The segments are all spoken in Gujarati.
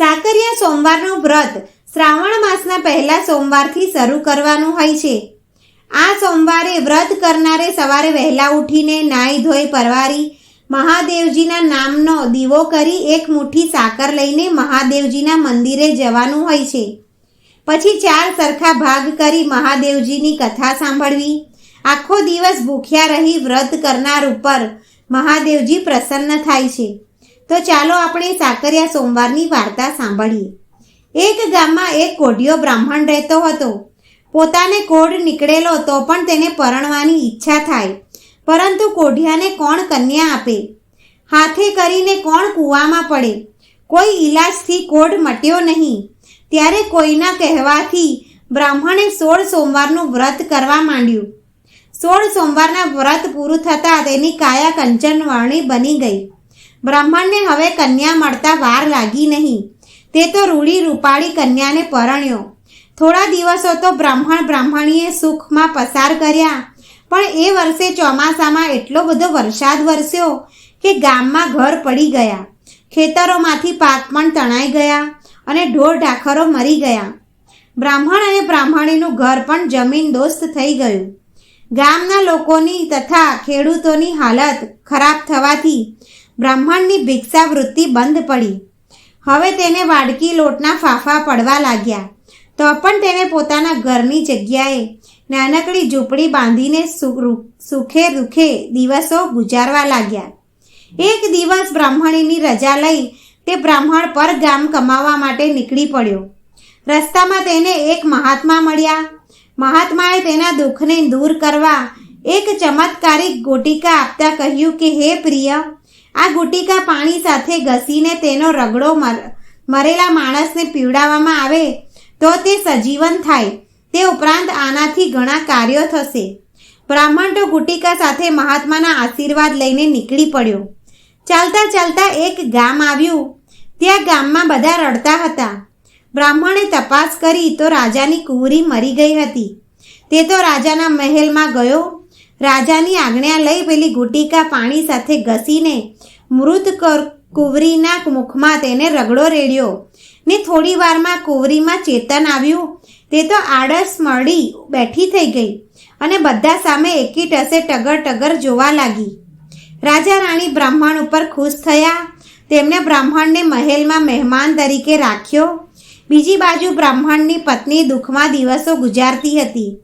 સાકરિયા સોમવારનું વ્રત શ્રાવણ માસના પહેલા સોમવારથી શરૂ કરવાનું હોય છે. આ સોમવારે વ્રત કરનારે સવારે વહેલા ઉઠીને નાઈ ધોઈ પરવારી, મહાદેવજીના નામનો દીવો કરી એક મુઠ્ઠી સાકર લઈને મહાદેવજીના મંદિરે જવાનું હોય છે. પછી ચાર સરખા ભાગ કરી મહાદેવજીની કથા સાંભળવી. આખો દિવસ ભૂખ્યા રહી વ્રત કરનાર ઉપર મહાદેવજી પ્રસન્ન થાય છે. તો ચાલો આપણે સાકરિયા સોમવારની વાર્તા સાંભળીએ. એક ગામમાં એક કોઢિયો બ્રાહ્મણ રહેતો હતો. પોતાને કોઢ નીકળેલો તો પણ તેને પરણવાની ઈચ્છા થાય. પરંતુ કોઢિયાને કોણ કન્યા આપે? હાથે કરીને કોણ કૂવામાં પડે? કોઈ ઈલાજથી કોઢ મટ્યો નહીં. ત્યારે કોઈના કહેવાથી બ્રાહ્મણે સોળ સોમવારનું વ્રત કરવા માંડ્યું. સોળ સોમવારના વ્રત પૂરું થતાં તેની કાયા કંચનવર્ણી બની ગઈ. બ્રાહ્મણને હવે કન્યા મળતા વાર લાગી નહીં. તે તો રૂડી રૂપાળી કન્યાને પરણ્યો. થોડા દિવસો તો બ્રાહ્મણ બ્રાહ્મણીએ સુખમાં પસાર કર્યા. પણ એ વર્ષે ચોમાસામાં એટલો બધો વરસાદ વરસ્યો કે ગામમાં ઘર પડી ગયા. ખેતરોમાંથી પાક પણ તણાઈ ગયા અને ઢોર ઢાખરો મરી ગયા. બ્રાહ્મણ અને બ્રાહ્મણીનું ઘર પણ જમીન દોસ્ત થઈ ગયું. ગામના લોકોની તથા ખેડૂતોની હાલત ખરાબ થવાથી બ્રાહ્મણની ભિક્ષાવૃત્તિ બંધ પડી. હવે તેને વાડકી લોટના ફાફા પડવા લાગ્યા. તો પણ તેને પોતાના ઘરની જગ્યાએ નાનકડી ઝૂંપડી બાંધીને સુખે દુખે દિવસો ગુજારવા લાગ્યા. એક દિવસ બ્રાહ્મણીની રજા લઈ તે બ્રાહ્મણ પર ગામ કમાવા માટે નીકળી પડ્યો. રસ્તામાં તેને એક મહાત્મા મળ્યા. મહાત્માએ તેના દુઃખને દૂર કરવા એક ચમત્કારિક ગોટિકા આપતા કહ્યું કે, હે પ્રિય આ ગુટિકા પાણી સાથે ઘસીને તેનો રગડો મર- મરેલા માણસને પીવડાવવામાં આવે તો તે સજીવન થાય. તે ઉપરાંત આનાથી ઘણા કાર્યો થશે. બ્રાહ્મણ તો ગુટિકા સાથે મહાત્માના આશીર્વાદ લઈને નીકળી પડ્યો. ચાલતા ચાલતા એક ગામ આવ્યું. ત્યાં ગામમાં બધા રડતા હતા. બ્રાહ્મણે તપાસ કરી તો રાજાની કુંવરી મરી ગઈ હતી. તે તો રાજાના મહેલમાં ગયો રાજાની આજ્ઞા લઈ પેલી ગુટિકા પાણી સાથે ઘસીને મૃત કર- કુંવરીના મુખમાં તેને રગડો રેડ્યો ને થોડી વારમાં કુંવરીમાં ચેતન આવ્યું. તે તો આળસ મળી બેઠી થઈ ગઈ અને બધા સામે એકી ટસે ટગર ટગર જોવા લાગી. રાજા રાણી બ્રાહ્મણ ઉપર ખુશ થયા. તેમણે બ્રાહ્મણને મહેલમાં મહેમાન તરીકે રાખ્યો. બીજી બાજુ બ્રાહ્મણની પત્ની દુઃખમાં દિવસો ગુજારતી હતી.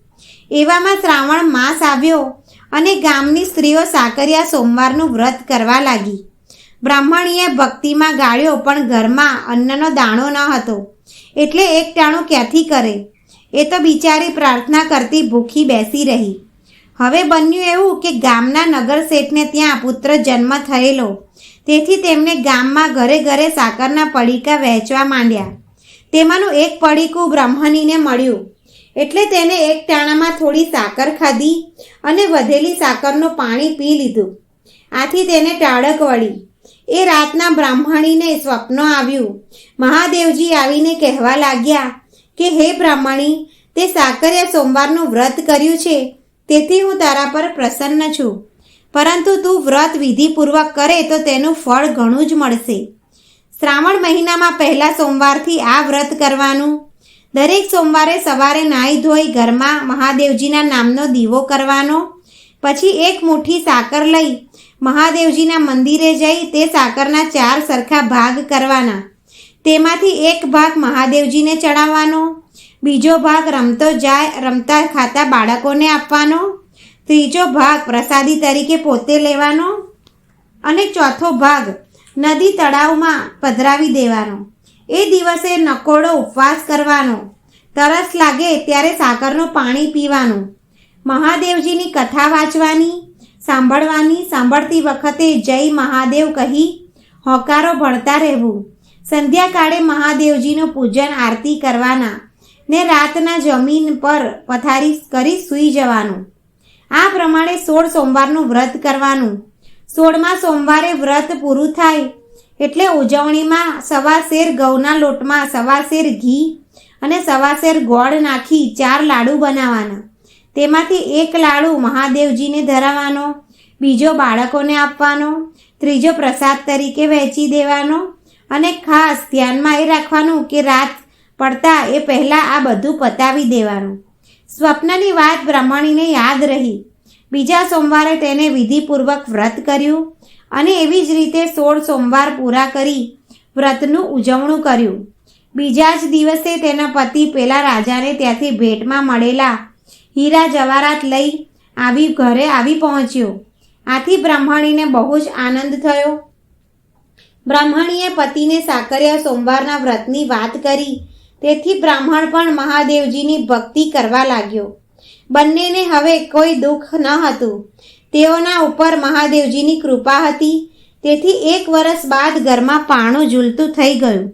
એવામાં શ્રાવણ માસ આવ્યો. અને ગામની સ્ત્રીઓ સાકરિયા સોમવારનું વ્રત કરવા લાગી. બ્રાહ્મણીએ ભક્તિમાં ગાળ્યો પણ ઘરમાં અન્નનો દાણો ન હતો. એટલે એક ટાણું ક્યાંથી કરે? એ તો બિચારી પ્રાર્થના કરતી ભૂખી બેસી રહી. હવે બન્યું એવું કે ગામના નગર શેઠને ત્યાં પુત્ર જન્મ થયેલો. તેથી તેમને ગામમાં ઘરે ઘરે સાકરના પડીકા વહેંચવા માંડ્યા. તેમાંનું એક પડીકું બ્રાહ્મણીને મળ્યું. એટલે તેને એક ટાણામાં થોડી સાકર ખાધી અને વધેલી સાકરનું પાણી પી લીધું. આથી તેને ટાળક વળી. એ રાતના બ્રાહ્મણીને સ્વપ્ન આવ્યું. મહાદેવજી આવીને કહેવા લાગ્યા કે, હે બ્રાહ્મણી, તે સાકરે સોમવારનું વ્રત કર્યું છે. તેથી હું તારા પર પ્રસન્ન છું. પરંતુ તું વ્રત વિધિપૂર્વક કરે તો તેનું ફળ ઘણું જ મળશે. શ્રાવણ મહિનામાં પહેલા સોમવારથી આ વ્રત કરવાનું દરેક સોમવારે સવારે નાહી ધોઈ ઘરમાં મહાદેવજીના નામનો દીવો કરવાનો, પછી એક મુઠ્ઠી સાકર લઈ મહાદેવજીના મંદિરે જઈ તે સાકરના ચાર સરખા ભાગ કરવાના. તેમાંથી એક ભાગ મહાદેવજીને ચડાવવાનો, બીજો ભાગ રમતો જાય, રમતા ખાતા બાળકોને આપવાનો, ત્રીજો ભાગ પ્રસાદી તરીકે પોતે લેવાનો અને ચોથો ભાગ નદી તળાવમાં પધરાવી દેવાનો. એ દિવસે નકોડો ઉપવાસ કરવાનો. તરસ લાગે ત્યારે સાકરનું પાણી પીવાનું. મહાદેવજીની કથા વાંચવાની, સાંભળવાની, સાંભળતી વખતે જય મહાદેવ કહી હોકારો ભણતા રહેવું. સંધ્યાકાળે મહાદેવજીનું પૂજન આરતી કરવાના ને રાતના જમીન પર પથારી કરી સૂઈ જવાનું. આ પ્રમાણે સોળ સોમવારનું વ્રત કરવાનું. સોળમાં સોમવારે વ્રત પૂરું થાય એટલે ઉજવણીમાં સવા શેર ઘઉંના લોટમાં સવા શેર ઘી અને સવા શેર ગોળ નાખી ચાર લાડુ બનાવવાના તેમાંથી એક લાડુ મહાદેવજીને ધરાવવાનો, બીજો બાળકોને આપવાનો, ત્રીજો પ્રસાદ તરીકે વહેંચી દેવાનો અને ખાસ ધ્યાનમાં એ રાખવાનું કે રાત પડતા એ પહેલાં આ બધું પતાવી દેવાનું. સ્વપ્નની વાત બ્રાહ્મણીને યાદ રહી. બીજા સોમવારે તેને વિધિપૂર્વક વ્રત કર્યું. અને એવી જ રીતે સોળ સોમવાર પૂરા કરી વ્રતનું ઉજવણું કર્યું. બીજા જ દિવસે તેના પતિ પેલા રાજાને ત્યાંથી ભેટમાં મળેલા હીરા જવારાત લઈ આવી ઘરે આવી પહોંચ્યો. આથી બ્રાહ્મણીને બહુ જ આનંદ થયો. બ્રાહ્મણીએ પતિને સાકરિયા સોમવારના વ્રતની વાત કરી. તેથી બ્રાહ્મણ પણ મહાદેવજીની ભક્તિ કરવા લાગ્યો. બંનેને હવે કોઈ દુઃખ ન હતું. તેઓના ઉપર મહાદેવજીની કૃપા હતી. તેથી એક વર્ષ બાદ ઘરમાં પાણું ઝૂલતું થઈ ગયું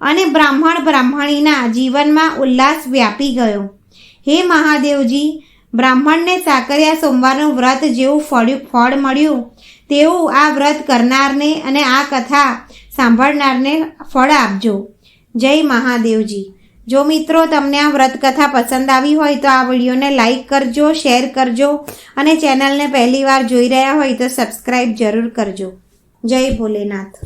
અને બ્રાહ્મણ બ્રાહ્મણીના જીવનમાં ઉલ્લાસ વ્યાપી ગયો. હે મહાદેવજી, બ્રાહ્મણને સાકરિયા સોમવારનું વ્રત જેવું ફળ્યું, ફળ મળ્યું. તેવું આ વ્રત કરનારને અને આ કથા સાંભળનારને ફળ આપજો. જય મહાદેવજી. જો મિત્રો તમને આ વ્રત કથા પસંદ આવી હોય તો આ વિડીયોને લાઈક કરજો, શેર કરજો અને ચેનલને પહેલીવાર જોઈ રહ્યા હોય તો સબસ્ક્રાઈબ જરૂર કરજો. જય ભોલેનાથ.